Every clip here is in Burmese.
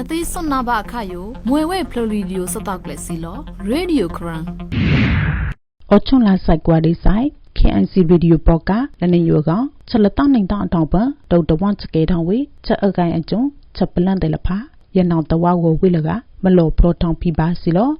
နသိစွန်နာဘအခါယိုမွေဝဲဖလိုလီဒီယိုစတောက်လက်စီလောရေဒီယိုခရန်အော်ချွန်လာဆိုင်ကွာဒီဆိုင် KNC Radio Podcast လနေယောကချက်လက်တောင်းနိုင်တောင်းအတောင်ပဒေါက်တဝန်ချကေထောင်းဝေချက်အကိုင်အကျုံချက်ပလန့်တယ်လဖာရနောင်တဝါကိုဝေလကမလောပရိုထောင်ပြပါစီလော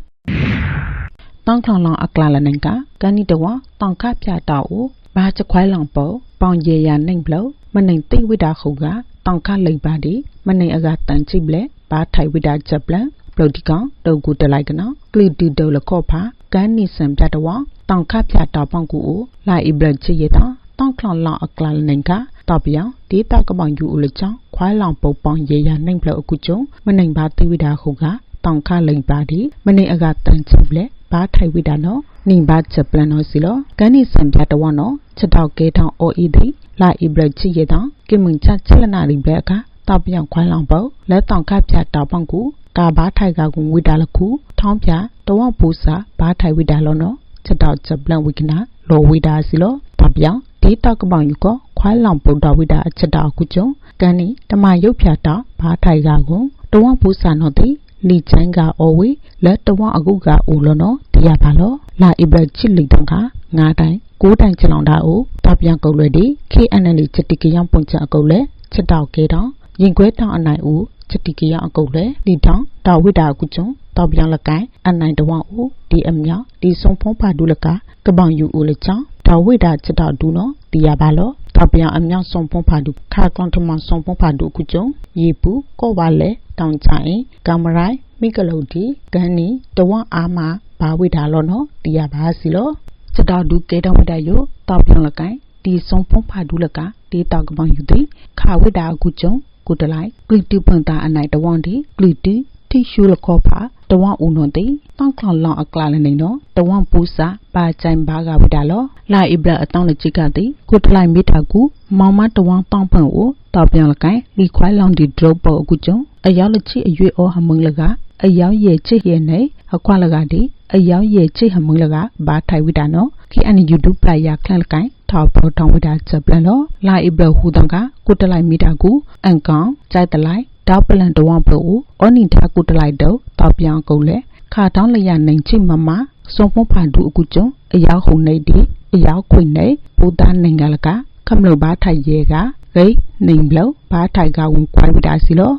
တောင်းခေါလောင်အကလာလနင်ကကန်နီတဝတောင်းခပြတောက်ဘာချက်ခွိုင်းလောင်ပေါ်ပေါင်ရရနိုင်ဘလမနိုင်တိဝိတာခုကတောင်းခလိပ်ပါဒီမနိုင်အကတန်ချိပလက် ဘာထိုင်ဝိတာချက်ပလန်ပရိုဒီကောင်တုတ်ကူတလိုက်ကနော်ကလီတီဒေါလခော့ဖာကန်နီဆန်ပြတဝတောင်ခပြတာပေါင်ကူအိုလာအိဘလချီရတာတောင်ခလောင်လောင်အကလာနင်ကတော့ပြောင်ဒေတာကမောင်ယူဦးလချောင်းခွိုင်းလောင်ပုတ်ပေါင်ရေရနိုင်ဘလအခုကျုံမနိုင်ပါတိဝိတာခုကတောင်ခလိန်ပါဒီမနိုင်အကတန်ချိပလက်ဘာထိုင်ဝိတာနော်နိဘာချက်ပလန်နော်စီလောကန်နီဆန်ပြတဝနော်ချက်တော့ကဲထောင်းအိုအီဒီလာအိဘလချီရတာကိမွန်ချချက်လနာရိဘလက် ကတော့ပြောင်ခွိုင်းလောင်ပုတ်လက်တောင်ခပြတာပေါင်ကူကာဘာထိုက်ကကုဝိတာလခုထောင်းပြတဝပူစာဘာထိုင်ဝိတာလောနော်ချက်တော့ချက်ပလန်ဝိကနာလောဝိတာစီလောတပြောင်ဒေတာကပောင်ယူကခွိုင်းလောင်ပုတ်တော်ဝိတာအချက်တော့ခုကျုံကန်နီတမရုပ်ဖြာတော့ဘာထိုက်ကကုတဝပူစာနော်တိလီချိုင်းကအော်ဝေလက်တဝအခုကအိုလောနော်တရားပါလောလာအိဘရချစ်လိတုံခငါတိုင်းကိုးတိုင်ချလောင်တာအိုတပြန်ကုတ်လွယ်ဒီ KNL ချက်တိကရောင်ပွန်ချအကုတ်လဲချက်တော့ကဲတော့ ရင်ခွဲတောင်အနိုင်ဦးချက်တိကရအကုတ်လေဒီတောင်တာဝိတာကုကျုံတောက်ပြောင်းလကိုင်အနိုင်တဝဦးဒီအမြောက်ဒီဆုံဖုံးဖာဒူလကကပောင်ယူဦးလေချောင်းတာဝိတာချက်တော့ဒူနော်တီရပါလောတောက်ပြောင်းအမြောက်ဆုံဖုံးဖာဒူခါကွန်ထမဆုံဖုံးဖာဒူကုကျုံရေပူကောပါလေတောင်ချိုင်ကမရိုင်မိကလုတ်ဒီဂန်နီတဝအာမဘာဝိတာလောနော်တီရပါစီလောချက်တော့ဒူကေတောင်ဝိတာယိုတောက်ပြောင်းလကိုင်ဒီဆုံဖုံးဖာဒူလကဒီတောက်ကပောင်ယူသည်ခါဝိတာကုကျုံ ကုတလိုက်ဂလီတူပန်တာအနိုင်တဝန်ဒီဂလီတူတီရှူလခောဖာတဝန်ဦးနွန်တိတောင်းခေါလောင်အကလာလနေနော်တဝန်ပူစာပါချိုင်ဘာကဝိတာလောလာအိဘရအတောင်းလချိကတိကုတလိုက်မိတာကူမောင်မတဝန်တောင်းပန်ကိုတောက်ပြန်လကိုင်လီခွိုင်းလောင်ဒီဒရော့ပေါ်အခုကျုံအရောက်လချိအရွေအောဟမုံလကအရောက်ရဲ့ချစ်ရဲ့နေအခွာလကတိအရောက်ရဲ့ချစ်ဟမုံလကဘာထိုင်ဝိတာနော်ခိအန်ယူတူပလာယာခလန်လကိုင် ထောက်ပေါ်ထောင်းဝိတာချက်ပလန်လောလာအိဘရဟူတန်ကကုတလိုက်မိတာကူအန်ကောင်ကြိုက်တလိုက်တောက်ပလန်တဝမ်ဖို့အော်နီတာကုတလိုက်တော့တောက်ပြောင်းကုန်လေခါတောင်းလျာနိုင်ချိမမစုံဖုံးဖန်တူအခုကျုံအရောက်ဟုန်နေဒီအရောက်ခွင်နေဘူတာနိုင်ငံလကခမလို့ဘာထိုင်ရဲကဂိတ်နိုင်ဘလို့ဘာထိုင်ကဝင်ခွိုင်းဝိတာစီလော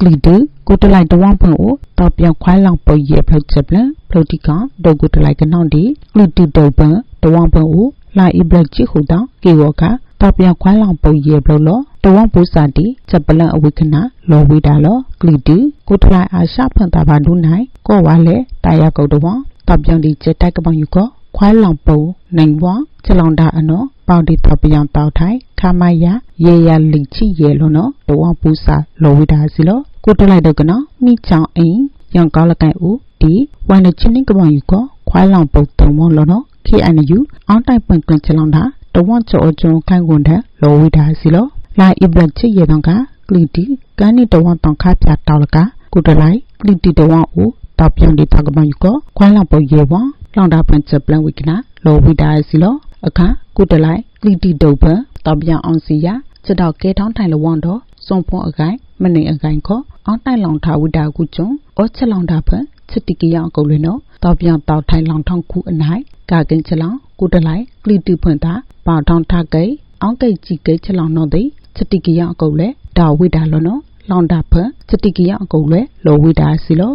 ကလီဒကိုတလိုက်တဝမ်ဖို့တော့ပြောင်းခွိုင်းလောင်ပေါ်ရဲဖလို့ချက်ပလန်ဖလို့တီကဒိုကိုတလိုက်ကတော့ဒီကလီတူတော့ပန် တဝမ်ဖို့လာအိဘလချီဟူတောင်းကေဝကတော့ပြန်ခွိုင်းလောင်ပုံရေဘလို့လောတဝံပူစာတီချက်ပလန်အဝိခနာလောဝိတာလောကလီတီကိုထလိုက်အာရှဖွန်တာဘာဒူနိုင်ကောဝါလေတာယာကုတ်တဝံတော့ပြန်ဒီချက်တိုက်ကပောင်ယူကောခွိုင်းလောင်ပုံနိုင်ဘွားချက်လောင်တာအနော်ပေါင်တီတော့ပြန်တောက်ထိုင်ခမယရေရလီချီရေလို့နော်တဝံပူစာလောဝိတာစီလောကိုထလိုက်တော့ကနော်မိချောင်းအိမ်ရောင်ကောက်လကိုင်ဦးဒီဝမ်လချင်းနေကပောင်ယူကောခွိုင်းလောင်ပုံတုံမောလို့နော် KNU အောင်းတိုင်ပွင့်ကလချလောင်တာတဝန့်ချောချုံခိုင်ကွန်တဲ့လောဝိဒါစီလောလာအိဘလချေရတော့ကကလီတီကန်နီတဝန့်တောင်ခါပြတောက်လကကုတလိုက်ကလီတီတဝန့်ဦးတောက်ပြန်ဒီတကမယူကခွိုင်းလောင်ပေါ်ရေဝလောင်တာပွင့်ချက်ပလန်ဝိကနာလောဝိဒါစီလောအခါကုတလိုက်ကလီတီတုပ်ပတောက်ပြန်အောင်စီယာချက်တော့ကဲထောင်းထိုင်လဝန့်တော့စုံဖုံးအကိုင်မနေအကိုင်ခောအောင်းတိုင်လောင်ထားဝိဒါကုကျုံအောချက်လောင်တာဖချစ်တီကရအကုတ်လွင်တော့တောက်ပြန်တောက်ထိုင်လောင်ထောင်းခုအနိုင် ကာကင်ချလောင်ကုတလိုက်ကလီတီဖွင့်တာပါထောင်းထကိအောင်ကိကြည့်ကိချလောင်တော့တဲ့ချတိကရအကုတ်လဲဒါဝိတာလောနော်လောင်တာဖချတိကရအကုတ်လဲလောဝိတာစီလော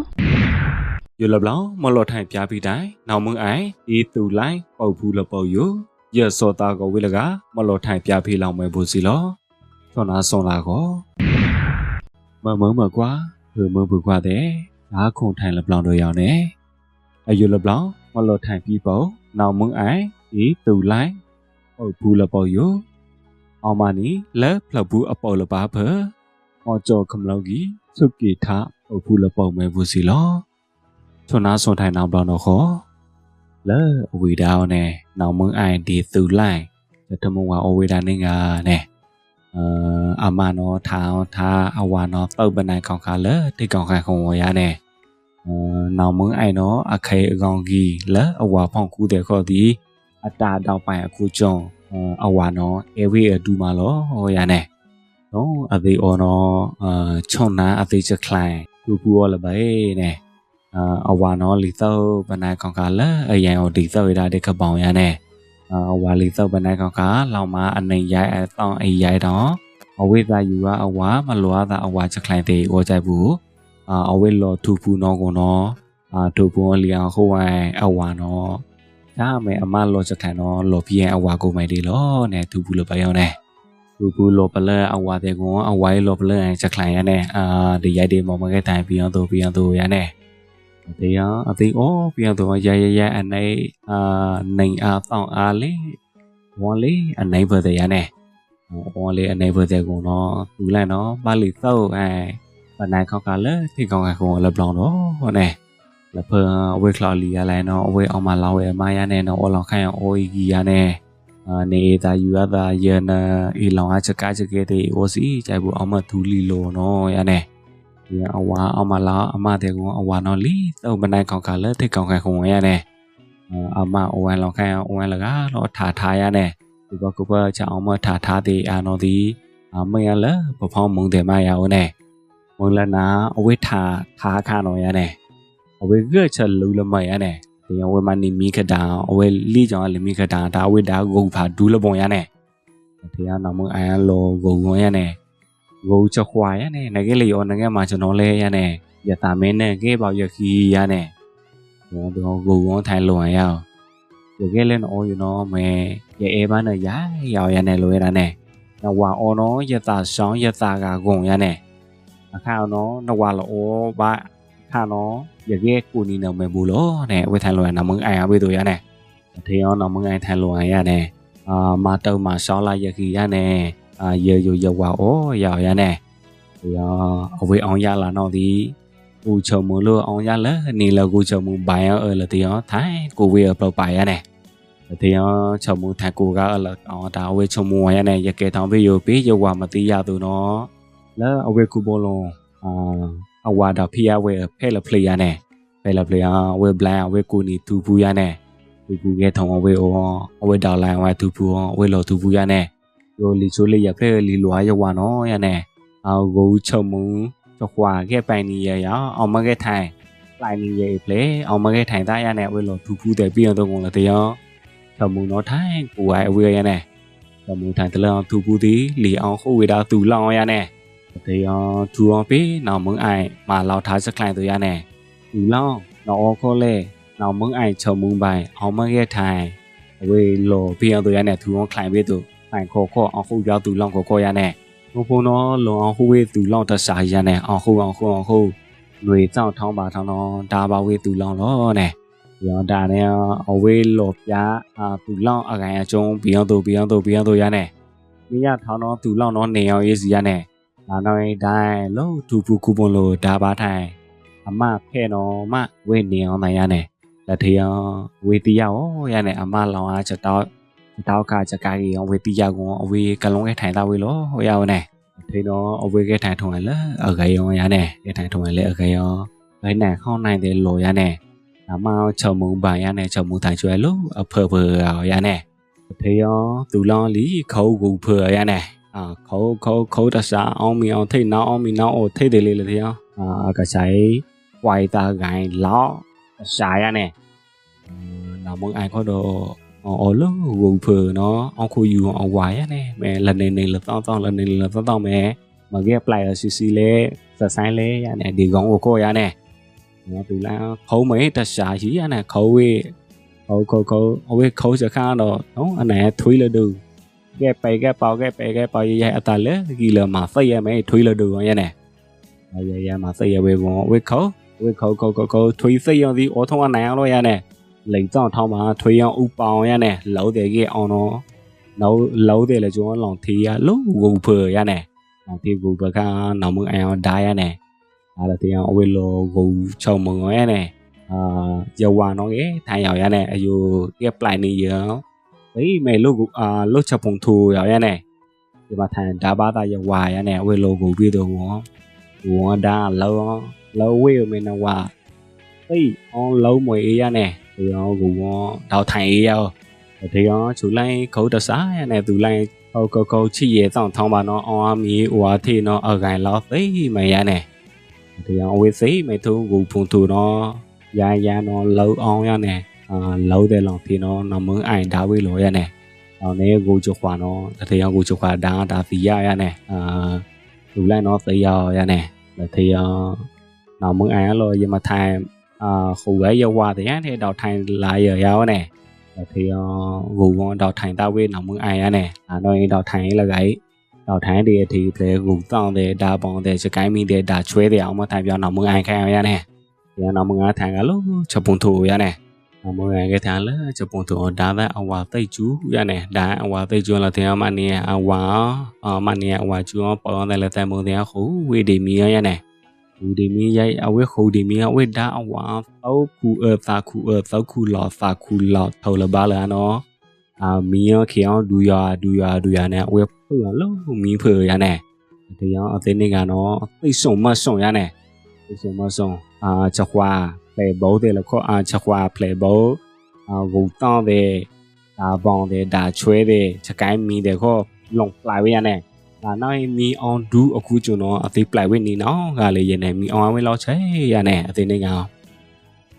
ယူလဘလောင်မလော်ထိုင်ပြပြီးတိုင်နောင်မွန်းအိုင်ဤတူလိုင်းပုတ်ဘူးလပုတ်ယူရစောတာကိုဝိလကမလော်ထိုင်ပြပြီးလောင်မဲဘူးစီလောသောနာဆွန်လာကိုမမမကွာဘမဘကွာတဲ့ဒါခုံထိုင်လဘလောင်တို့ရောက်နေအယူလဘလောင်မလော်ထိုင်ပြီးပေါ့ နောင်မွန်းအိုင်ဤတူလိုင်းပုတ်ဘူးလပုတ်ယူအောင်မနီလဲဖလဘူးအပေါ်လပါဖအော်ကြောခမလောက်ကြီးစုကီထပုတ်ဘူးလပုတ်မဲဘူးစီလောဆွနာဆွန်ထိုင်နောင်ပလောင်တော့ခေါ်လဲအဝေဒါအောင်နဲ့နောင်မွန်းအိုင်ဒီသူလိုက်တမုံဝါအဝေဒါနေငါနဲ့အာအမနောထောင်းထားအဝါနောတောက်ပနိုင်ခေါင်ခါလဲတိကောင်ခိုင်ခုံဝရနဲ့အာ နောင်မွန်းအိုင်နောအခေအကောင်ကြီးလဲအဝါဖောင်ကူးတဲ့ခေါ်ဒီအတာတောက်ပိုင်အခုကျုံအဝါနောအေဝေအဒူမာလောဟောရနဲ့နော်အသေးအော်နော်အာချုံနာအသေးချက်ခလိုင်းသူပူော်လပဲနဲ့အာအဝါနော်လီသောပနန်ကောင်ကလည်းအရန်ကိုဒီသောရတဲ့ခပောင်ရနဲ့အာဝါလီသောပနန်ကောင်ကလောင်မအနေရိုက်အတောင်းအေးရိုက်တော့အဝိသာယူကအဝါမလွားတာအဝါချက်ခလိုင်းတဲ့ဩကြိုက်ဘူး အာအဝိလောသူပူနော်ကောနော်အာသူပူလီအောင်ဟိုဝိုင်အဝါနော်ဒါမဲ့အမလောချက်ခလိုင်းနော်လောပြင်းအဝါကိုမိုင်ဒီလောနဲ့သူပူလို့ပယောနဲ့လူပူလောပလဲအဝါတဲ့ကွန်အဝိုင်းလောပလဲချက်ခလိုင်ရနဲ့အာဒီရိုက်ဒီမော်မကတိုင်ပြီးအောင်တို့ပြီးအောင်တို့ရနဲ့တရားအသေးအောပြီးအောင်တို့ရရရအနေအာနိုင်အားတောင်းအားလေးဝွန်လေးအနေဘတဲ့ရနဲ့ဝွန်လေးအနေဘတဲ့ကွန်တော့သူလည်းနော်ပါလီသောက်အဲ ပနိုင်ခောက်ကလည်းထိကောင်ကကွန်လည်းပလောင်တော့ဟောနဲ့လဖအဝေးခလာလီရလဲနော်အဝေးအောင်မလာဝဲမရနဲ့နော်အလောင်ခိုင်အိုကြီးရနဲ့နေတာယူရတာယနာအလောင်အချက်ကားချက်ကေတဲ့ဝစီကြိုက်ဘူးအမသူလီလိုနော်ရနေဒီအဝါအမလာအမတဲ့ကအဝါနော်လီတော့မနိုင်ကောင်ကလည်းတိတ်ကောင်ကခုံရနေအမအဝါလောင်ခိုင်အဝါလကတော့ထားထားရနေဒီဘကဘချောင်းမထားထားတဲ့အာနော်ဒီအမရလပဖောင်းမုံတယ်မရအောင်နေ မုံလနာအဝိထားထားခါနော်ရနေအဝိကချက်လူလမရနေဒီဝေမနီမီခတာအဝဲလီကြောင့်လမီခတာဒါဝေဒါဂုံဖာဒူးလပုံရနဲ့တရားနာမအန်လောဂုံဝင်ရနဲ့ဂုံချခွာရနဲ့ငကလေးရောငကမှာကျွန်တော်လဲရနဲ့ရတာမင်းနဲ့ကဲပေါရခီရနဲ့ဘောတော့ဂုံဝန်ထိုင်လွန်ရအောင်ရကဲလဲနော်ယူနော်မဲရအဲမနဲ့ရရောက်ရနဲ့လိုရတာနဲ့နဝါအော်နော်ရတာဆောင်ရတာကဂုံရနဲ့ အခါနော်နဝါလောဘာခါနော် giờ ghé cô đi nào mày bù lỗ nè với thành loại nào mừng ai ở bây giờ nè thì nó nào mừng ai thành loại ya nè à mà tao mà so lại giờ khi ya nè à giờ giờ giờ vào ố giờ ya nè thì à ở với ông ya là nó thì cô chờ mưa lưa ông ya lớn nè là cô chờ mưa bài ở là thì nó thái cô về ở bài ya nè thì nó chờ mưa thái cô ga ở là ông ta về chờ mưa ya nè giờ kể thằng bây giờ biết giờ qua mà tí ya tụi nó là ở về cô bô luôn à အဝါဒဖီယာဝဲဖဲလပလေယာနဲ့ဖဲလပလေယာဝဲဘလန်ဝဲကူနီတူပူယာနဲ့တူပူကဲထောင်းဝဲအောဝဲဒေါ်လာဝဲတူပူဝဲလောတူပူယာနဲ့ယောလီချိုလေးရဖဲလီလွာရဝါနော်ရနဲ့အောဂိုချုံမူချခွာကဲပိုင်နီရရအောင်မကဲထိုင်ပိုင်နီရပလေအောင်မကဲထိုင်သားရနဲ့ဝဲလောတူပူတဲ့ပြီးတော့ကုန်လတဲ့ရောချုံမူနော်ထိုင်ကိုဝဲဝဲရနဲ့ချုံမူထိုင်တလောတူပူသည်လီအောင်ခုဝဲတာတူလောင်ရနဲ့ တေယထူအောင်ပေးနောင်မုံအိုင်မာလောက်ထားစကလိုင်းတို့ရနဲ့လူလောင်းနော်ခေါ်လေနောင်မုံအိုင်ချုံမုံပိုင်အောင်မရဲ့ထိုင်အဝေးလောပြအောင်တို့ရနဲ့ထူအောင်ခလိုင်းပေးတို့အိုင်ခေါ်ခေါ်အောင်ခုရောက်သူလောင်းခေါ်ခေါ်ရနဲ့ဘုံဘုံတော့လုံအောင်ခုဝေးသူလောင်းတဆာရနဲ့အောင်ခုအောင်ခုအောင်ခုຫນွေကြောက်ထောင်းပါထောင်းတော့ဒါပါဝေးသူလောင်းတော့နဲ့ရောဒါနဲ့အဝေးလောပြအာသူလောင်းအကန်အကျုံးပြအောင်တို့ပြအောင်တို့ပြအောင်တို့ရနဲ့မိရထောင်းတော့သူလောင်းတော့နေအောင်ရေးစီရနဲ့ လာတော့တိုင်းလို့သူပူကူပွန်လို့ဒါပါထိုင်အမဖဲ့တော့မဝေနေအောင်နိုင်ရနဲ့လက်ထရောဝေတီယောရနဲ့အမလောင်အားချက်တော့တောက်ကချက်ကားကြီးဝေတီယောကောအဝေကလုံးကထိုင်တော့ဝေလို့ဟိုရောက်နဲ့ထေတော့အဝေကထိုင်ထုံရလဲအကယောရနဲ့ကထိုင်ထုံရလဲအကယောဘယ်နဲ့ခေါင်းနိုင်တယ်လို့ရနဲ့အမချုံမုံပါရနဲ့ချုံမုံထိုင်ကျွဲလို့အဖေဖေရနဲ့ထေယောသူလောင်းလီခေါကူဖေရနဲ့ အာခေါခေါခေါတစားအောင်မီအောင်ထိတ်နောက်အောင်မီနောက်အိုထိတ်တယ်လေလေတရားအာကဆိုင်ဝိုင်တာဂိုင်းလောက်ရှာရနဲ့နောက်မအိုင်ခေါ်တော့အော်လို့ဝူဖ်နော်အောင်ခုယူအောင်ဝါရနဲ့မဲလနေနေလတောင်းတောင်းလနေနေလတောင်းတောင်းမဲမကဲပလိုက်စီစီလေစဆိုင်လေရနဲ့ဒီကောင်ကိုကိုရနဲ့နော်တူလာခေါမဲတရှာရှိရနဲ့ခေါဝေးခေါခေါခေါအဝေးခေါစခါတော့နော်အနေထွေးလို့ cái bè cái bao cái bè cái bao vậy ta lẽ ghi là mà xây ra mấy thuê là được rồi nè vậy vậy mà xây ra về ngon về khẩu về khẩu khẩu khẩu khẩu thuê xây ra thì ở thông anh nào rồi nè lấy cho thao mà thuê ra u bao nha nè lâu để cái on nó lâu lâu để là chúng lòng thì lúc gù phở nha nè lòng thì gù phở cả nào mừng ao đai nè à là thì ao về lo gù chầu mừng rồi nè à giờ qua nó ghé thay vào nha nè ayo cái play này giờ ဘေးမဲလို့အာလို့ချက်ပုံထူရရနဲ့ဒီမှာထိုင်ဒါဘာသာရဝါရနဲ့ဝေလိုကိုပြီးတော့ဝေါဝါဒါလောလောဝေမင်းနဝါ အေးအောင်လုံးမွေအေးရနဲ့ဒီရောကိုဝေါတော့ထိုင်အေးရောဒီရောချူလိုက်ခုတ်တစားရနဲ့သူလိုက်ဟောကောကောချီရဲ့တောင်းထောင်းပါနော်အောင်အမီဟွာထေနော်အကိုင်လောက်သိမရနဲ့တရားအဝေးစိမေထုံကိုဖုန်တူနော်ရရနော်လောအောင်ရနဲ့အာလောတဲ့လောင်ဖေနော်နမုံအိုင်ဒါ ဝေးလောရနဲ့အောင်နေကိုချခွာနော်တရားကိုချခွာဒါဒါစီရရနဲ့အာလူလိုက်နော်သိရရနဲ့တရားနမုံအိုင်လောရမထိုင်အာဟိုဝဲရဝတဲ့တဲ့တော့ထိုင်လာရရောနဲ့ thì uh, gù ngon đào thành tao quên lòng mừng ai á nè à nói đào thành là cái đào thành thì thì thì gù tao thì đa bọn thì cho cái mình thì đa chuối thì ông mà thay vào lòng mừng ai khai á nè thì lòng mừng ai thành cái lúc cho bùng thủ á nè lòng mừng ai cái thằng lớn cho bùng thủ đá ra ông vào tây chú á nè đá ông vào tây chú là thì ông anh nè ông vào ông anh nè ông vào chú ông bỏ đây là tay mừng thì khổ quy đi mi á nè ခုဒီမီရိုက်အဝဲခုဒီမီအဝဲဒါအဝါသောခုအသာခုအသောခုလောသာခုလောထော်လပါလာနော်အာမီယခေအောင်ဒူယာဒူယာဒူယာနဲ့အဝဲဖွရလို့မီဖွရနဲ့တရားအသိနေကနော်သိဆုံမဆုံရနဲ့သိဆုံမဆုံအာချက်ခွာ play ball တဲ့လခေါ်အာချက်ခွာ play ball အာဂုံတောင်းတဲ့ဒါပေါင်းတဲ့ဒါချွဲတဲ့ချက်ကိုင်းမီတဲ့ခေါ်လုံပလိုက်ဝရနဲ့ là nói mi on du ở khu chỗ nó ở tí play bên ní nó gà lấy gì này mi on với lo chế ya nè ở tí này ngào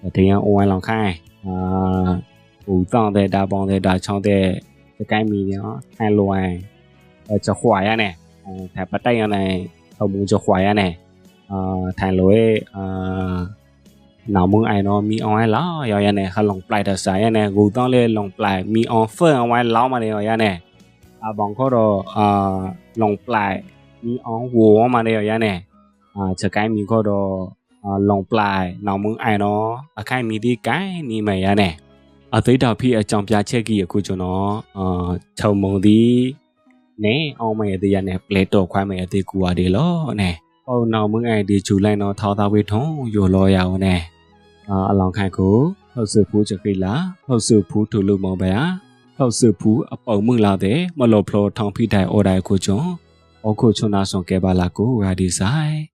ở tí on on lòng khai à ủ tao để đa bong để đa trong để cái cái mi nó hai loài ở cho khoai ya nè thẻ bắt tay này không muốn cho khoai ya nè à thành lối à nào muốn ai nó mi on ai lo ya ya nè khá lòng play được sai ya nè ủ tao lên lòng play mi on phơi on ai lo mà này ya nè အဘောင်ခေါ်တော့အာလုံပလိုက်မီအောင်ဝေါ်မနေရနဲ့အာချက်ကိုင်းမီခေါ်တော့အာလုံပလိုက်နောင်မုံအိုင်တော့အခိုင်မီဒီကိုင်းနေမရနဲ့အသိတော်ဖိအကြောင်းပြချက်ကြီးအခုကျွန်တော်အာချုံမုံဒီနဲအောင်မရတဲ့ရနဲ့ပလက်တော့ခွိုင်းမရတဲ့ကူပါဒီလောနဲ့ဟောနောင်မုံအိုင်ဒီဂျူလိုက်တော့ထောက်သားဝေးထုံးယောလောရအောင်နဲ့ အာအလောင်ခိုင်ကိုဟုတ်စုဖူးချက်ခိလာဟုတ်စုဖူးထူလူမောပဲဟာဟုတ်စုဖူအပေါမှုလာတဲ့မလော်ဖလောထောင်ဖိတိုင်အော်ဒိုင်ကိုကျွန်အော်ကိုချွန်နာဆွန်ကဲပါလာကိုရာဒီဆိုင်